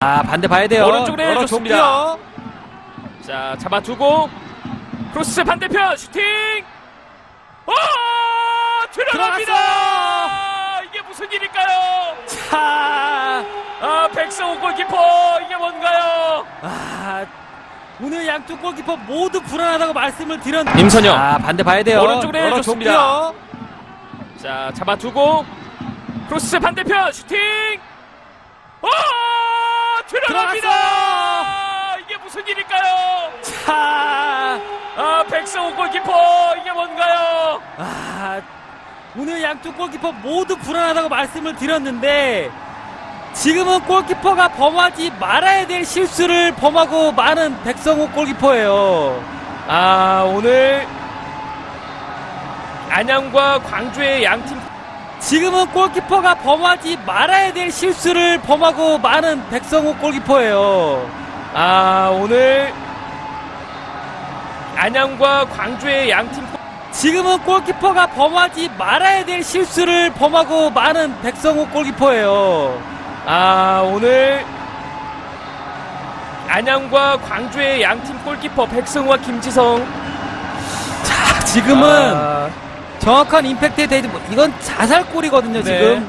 아 반대 봐야 돼요. 오른쪽으로 내줬습니다. 자, 잡아두고 크로스 반대편 슈팅. 어! 들어갑니다. 이게 무슨 일일까요? 자, 아, 백성호 골키퍼 이게 뭔가요? 아, 오늘 양쪽 골키퍼 모두 불안하다고 말씀을 드렸는데. 임선영. 아 반대 봐야 돼요. 오른쪽으로 내줬습니다. 자, 잡아두고 크로스 반대편 슈팅. 어! 들어갑니다. 이게 무슨 일일까요? 자, 아, 백성호 골키퍼 이게 뭔가요? 아, 오늘 양쪽 골키퍼 모두 불안하다고 말씀을 드렸는데 지금은 골키퍼가 범하지 말아야 될 실수를 범하고 많은 백성호 골키퍼예요. 아, 오늘 안양과 광주의 양팀 지금은 골키퍼가 범하지 말아야 될 실수를 범하고 많은 백성호 골키퍼예요. 아, 오늘 안양과 광주의 양팀 지금은 골키퍼가 범하지 말아야 될 실수를 범하고 많은 백성호 골키퍼예요. 아, 오늘 안양과 광주의 양팀 골키퍼 백승우와 김지성 자, 지금은 아, 정확한 임팩트에 대지 못- 이건 자살골이거든요 네. 지금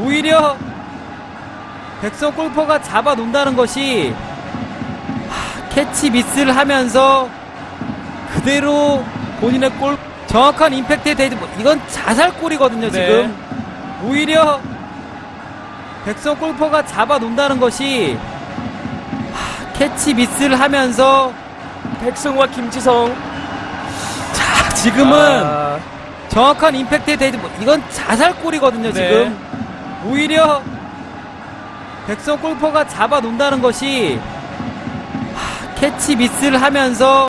오히려 백성 골퍼가 잡아 놓는다는 것이 하, 캐치 미스를 하면서 그대로 본인의 골 정확한 임팩트에 대지 못- 이건 자살골이거든요 네. 지금 오히려 백성 골퍼가 잡아 놓는다는 것이 하, 캐치 미스를 하면서 백승우와 김지성 자, 지금은 아, 정확한 임팩트에 대지 못- 이건 자살골이거든요 네. 지금 오히려 백성 골퍼가 잡아 놓는다는 것이 하, 캐치 미스를 하면서